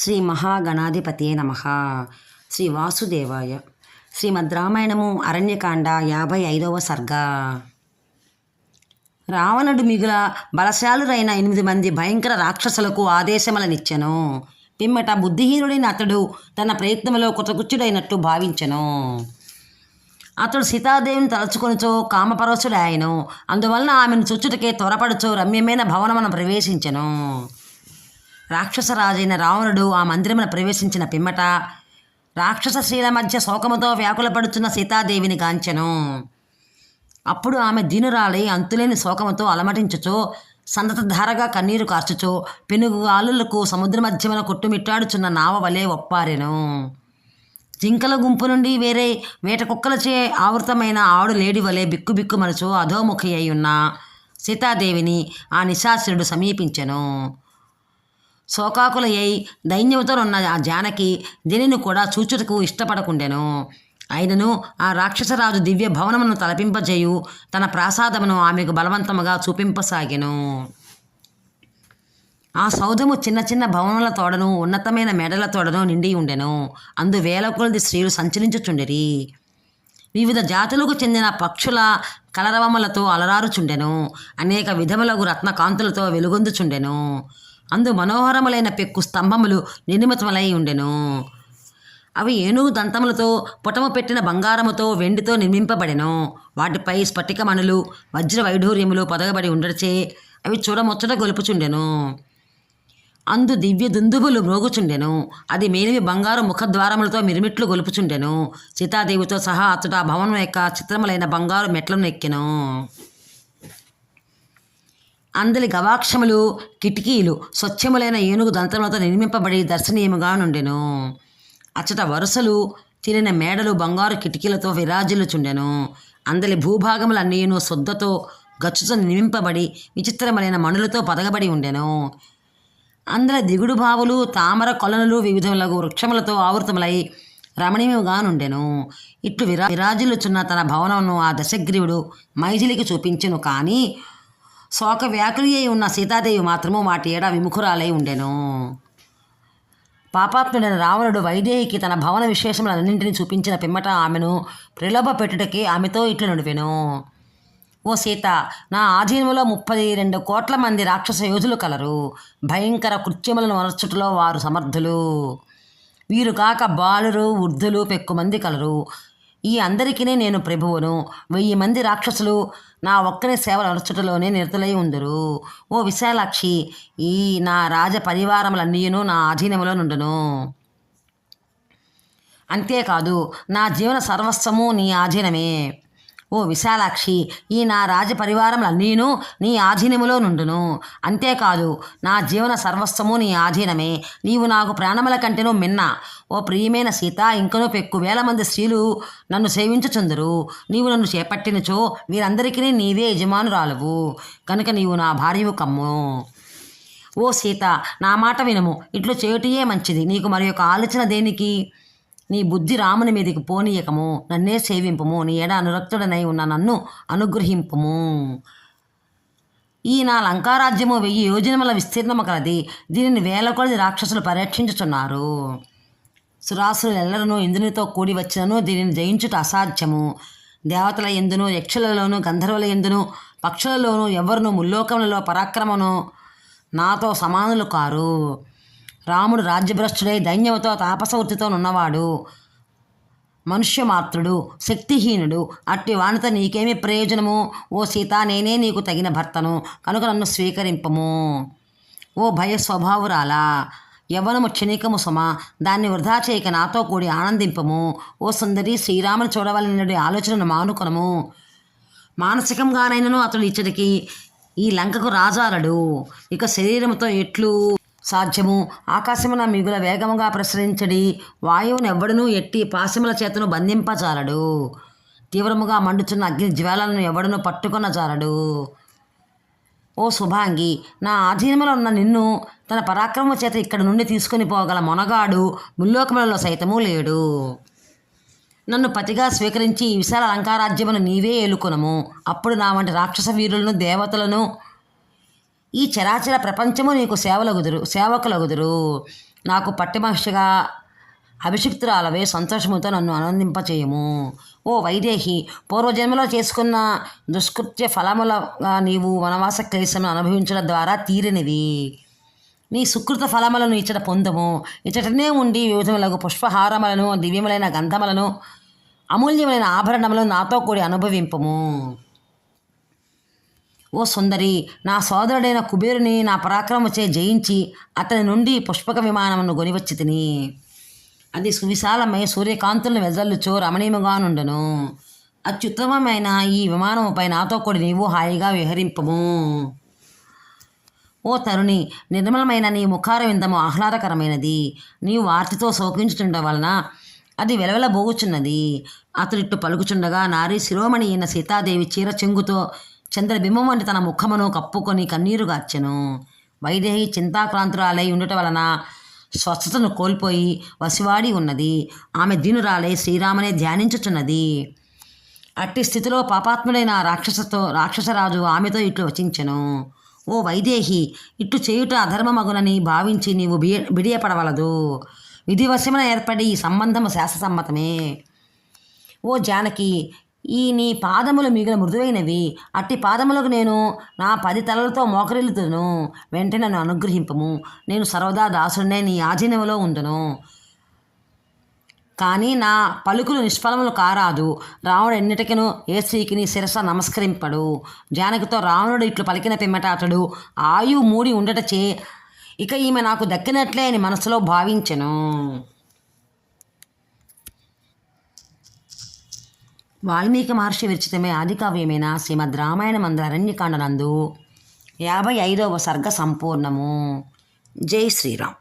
శ్రీ మహాగణాధిపతే నమ. శ్రీ వాసుదేవాయ. శ్రీమద్ రామాయణము అరణ్యకాండ యాభై ఐదవ సర్గ. రావణుడు మిగుల బలశాలురైన ఎనిమిది మంది భయంకర రాక్షసులకు ఆదేశములనిచ్చెను. పిమ్మట బుద్ధిహీనుడైన అతడు తన ప్రయత్నంలో కుతకుచ్చుడైనట్టు భావించెను. అతడు సీతాదేవిని తలుచుకొనిచో కామపరోసుడాయను అందువలన ఆమెను చుచ్చుటకే త్వరపడుచో రమ్యమైన భవనమును ప్రవేశించెను. రాక్షసరాజైన రావణుడు ఆ మందిరమున ప్రవేశించిన పిమ్మట రాక్షస స్త్రీల మధ్య శోకముతో వ్యాకులపడుచున్న సీతాదేవిని గాంచెను అప్పుడు ఆమె దీనురాలై అంతులేని శోకముతో అలమటించుచో సంతతధారగా కన్నీరు కార్చుచు పెనుగు ఆలులకు సముద్ర మధ్యమున కొట్టుమిట్టాడుచున్న నావ వలె ఒప్పారెను. జింకల గుంపు నుండి వేరే వేట కుక్కలచే ఆవృతమైన ఆడు లేడి వలె బిక్కుబిక్కు మనచు అధోముఖి అయి ఉన్న సీతాదేవిని ఆ నిశాసురుడు సమీపించెను. శోకాకులయ్యి దైన్యముతో ఉన్న ఆ జానకి దీనిని కూడా చూచుటకు ఇష్టపడకుండెను. అయినను ఆ రాక్షసరాజు దివ్య భవనమును తలపింపజేయు తన ప్రాసాదమును ఆమెకు బలవంతముగా చూపింపసాగెను. ఆ సౌధము చిన్న చిన్న భవనముల తోడను ఉన్నతమైన మెడల తోడను నిండి ఉండెను. అందు వేల కొలది స్త్రీలు సంచరించుచుండిరి. వివిధ జాతులకు చెందిన పక్షుల కలరవములతో అలరారుచుండెను. అనేక విధములగు రత్నకాంతులతో వెలుగొందుచుండెను. అందు మనోహరములైన పెక్కు స్తంభములు నిర్మితములై ఉండెను. అవి ఏనుగు దంతములతో పుటము పెట్టిన బంగారముతో వెండితో నిర్మింపబడెను. వాటిపై స్ఫటికమణులు వజ్ర వైఢూర్యములు పొదగబడి ఉండడిచే అవి చూడముచ్చట గొలుపుచుండెను. అందు దివ్య దుందుబులు మ్రోగుచుండెను. అది మేలివి బంగారు ముఖద్వారములతో మిరుమిట్లు గొలుపుచుండెను. సీతాదేవితో సహా అతడు ఆ భవనం యొక్క చిత్రములైన బంగారు మెట్లను ఎక్కెను. అందలి గవాక్షములు కిటికీలు స్వచ్ఛములైన ఏనుగు దంతములతో నిర్మింపబడి దర్శనీయముగా నుండెను. అచ్చట వరుసలు తిరిగిన మేడలు బంగారు కిటికీలతో విరాజిల్లుచుండెను. అందలి భూభాగములన్నీను శుద్ధతో గచ్చుతో నిర్మింపబడి విచిత్రమైన మణులతో పదగబడి ఉండెను. అందల దిగుడు బావులు తామర కొలనులు వివిధములకు వృక్షములతో ఆవృతములై రమణీయముగా నుండెను. ఇట్లు విరా విరాజిల్లుచున్న తన భవనమును ఆ దశగ్రీవుడు మైథిలికి చూపించెను కానీ శోక వ్యాకులి అయి ఉన్న సీతాదేవి మాత్రము వాటి ఏడ విముఖురాలై ఉండెను. పాపాత్ముడైన రావణుడు వైదేహికి తన భవన విశేషములన్నింటినీ చూపించిన పిమ్మట ఆమెను ప్రలోభ పెట్టుటకి ఆమెతో ఇట్లు నడిపెను. ఓ సీత నా ఆధీనంలో ముప్పై రెండు కోట్ల మంది రాక్షస యోధులు కలరు. భయంకర కృత్యములను వనర్చుటలో వారు సమర్థులు. వీరు కాక బాలురు వృద్ధులు పెక్కుమంది కలరు. ఈ అందరికీ నేను ప్రభువును. వెయ్యి మంది రాక్షసులు నా ఒక్కనే సేవలు అరచుటలోనే నిరతులై ఉందరు. ఓ విశాలాక్షి ఈ నా రాజ పరివారములన్నీయును నా ఆధీనములో నుండును. అంతేకాదు నా జీవన సర్వస్వము నీ ఆధీనమే. ఓ విశాలాక్షి ఈ నా రాజపరివారములన్నీను నీ ఆధీనములో నుండును. అంతేకాదు నా జీవన సర్వస్వము నీ ఆధీనమే. నీవు నాకు ప్రాణముల కంటేనూ మిన్న. ఓ ప్రియమైన సీత ఇంకనూ పెక్కు వేల మంది స్త్రీలు నన్ను సేవించుచుందరు. నీవు నన్ను చేపట్టినచో వీరందరికీ నీవే యజమానురాలువు. కనుక నీవు నా భార్యవు కమ్ము. ఓ సీత నా మాట వినము. ఇట్లు చేయుటయే మంచిది. నీకు మరి యొక్క ఆలోచన దేనికి? నీ బుద్ధి రాముని మీదకి పోనీయకము నన్నే సేవింపము నీ ఎడ అనురక్తుడనై ఉన్న నన్ను అనుగ్రహింపము. ఈ నా లంకారాజ్యము వెయ్యి యోజనముల విస్తీర్ణము కలది దీనిని వేల కొలది రాక్షసులు పరీక్షించుచున్నారు. సురాసులు ఎల్లరను ఇంద్రునితో కూడి వచ్చినను దీనిని జయించుట అసాధ్యము. దేవతల ఎందును యక్షులలోను గంధర్వుల ఎందును పక్షులలోను ఎవరును ముల్లోకములలో పరాక్రమను నాతో సమానులు కారు. రాముడు రాజ్యభ్రష్టుడై దైన్యముతో తాపసవృత్తితో నున్నవాడు మనుష్యమాత్రుడు శక్తిహీనుడు అట్టి వాణిత నీకేమి ప్రయోజనము? ఓ సీత నేనే నీకు తగిన భర్తను కనుక నన్ను స్వీకరింపము. ఓ భయ స్వభావురాలా యవనము క్షణికము సుమ దాన్ని వృధా చేయక నాతో కూడి ఆనందింపము. ఓ సుందరి శ్రీరాముని చూడవలనడి ఆలోచనను మానుకొనము. మానసికంగానైనను అతడు ఇచ్చడికి ఈ లంకకు రాజాలడు. ఇక శరీరంతో ఎట్లు? సాధ్యము. ఆకాశమున మిగుల వేగముగా ప్రసరించడి వాయువును ఎవ్వడునూ ఎట్టి పాశముల చేతను బంధింపజాలడు. తీవ్రముగా మండుచున్న అగ్ని జ్వాలను ఎవడను పట్టుకొన జాలడు. ఓ శుభాంగి నా ఆధీనంలో ఉన్న నిన్ను తన పరాక్రమ చేత ఇక్కడ నుండి తీసుకుని పోగల మొనగాడు ముల్లోకములలో సైతము లేడు. నన్ను పతిగా స్వీకరించి ఈ విశాల అలంకారాజ్యమును నీవే ఏలుకునము. అప్పుడు నా వంటి రాక్షస వీరులను దేవతలను ఈ చరాచర ప్రపంచము నీకు సేవలగుదురు సేవకులగుదురు. నాకు పట్టమహర్షిగా అభిషిక్తురాలవే సంతోషముతో నన్ను ఆనందింపచేయము. ఓ వైదేహి పూర్వజన్మలో చేసుకున్న దుష్కృత్య ఫలములగా నీవు వనవాస క్లేశమును అనుభవించడం ద్వారా తీరినవి నీ సుకృత ఫలములను ఇచ్చట పొందము. ఇచ్చటనే ఉండి వివిధములకు పుష్పహారములను దివ్యములైన గంధములను అమూల్యమైన ఆభరణములను నాతో కూడి అనుభవింపము. ఓ సుందరి నా సోదరుడైన కుబేరుని నా పరాక్రమచే జయించి అతని నుండి పుష్పక విమానమును గొనివచ్చి తిని. అది సువిశాలమై సూర్యకాంతులను వెదల్లుచో రమణీయముగా నుండును. అత్యుత్తమమైన ఈ విమానముపై నాతో కూడా నీవు హాయిగా విహరింపము. ఓ తరుణి నిర్మలమైన నీ ముఖార విందము ఆహ్లాదకరమైనది. నీవు వార్తితో శోకించుచుండ వలన అది వెలవెలబోగుచున్నది. అతడిట్టు పలుకుచుండగా నారీ శిరోమణి అయిన సీతాదేవి చీర చెంగుతో చంద్రబింబం వంటి తన ముఖమును కప్పుకొని కన్నీరు గార్చెను. వైదేహి చింతాక్రాంతురాలై ఉండటం వలన స్వస్థతను కోల్పోయి వసివాడి ఉన్నది. ఆమె దీనురాలై శ్రీరామనే ధ్యానించుచున్నది. అట్టి స్థితిలో పాపాత్ముడైన రాక్షసతో రాక్షసరాజు ఆమెతో ఇట్లు వచించెను. ఓ వైదేహి ఇట్టు చేయుట అధర్మమగునని భావించి నీవు బియ బిడియపడవలదు. విధివశమున ఏర్పడి ఈ సంబంధము శాస్త్రసమ్మతమే ఓ జానకి ఈ నీ పాదములు మిగిలిన మృదువైనవి. అట్టి పాదములకు నేను నా పది తలలతో మోకరిల్లుతును. వెంటనే నన్ను అనుగ్రహింపము. నేను సర్వదా దాసుడినే నీ ఆధీనంలో ఉండును. కానీ నా పలుకులు నిష్ఫలములు కారాదు. రావణుడు ఎన్నిటికను ఏ స్త్రీకి నీ శిరస నమస్కరింపడు. జానకితో రావణుడు ఇట్లు పలికిన పిమ్మట అతడు ఆయు మూడి ఉండటచే ఇక ఈమె నాకు దక్కినట్లే అని మనసులో భావించెను. వాల్మీకి మహర్షి విరచితమే ఆదికావ్యమైన శ్రీమద్ రామాయణ మందర అరణ్యకాండనందు యాభై ఐదవ సర్గ సంపూర్ణము. జై శ్రీరామ్.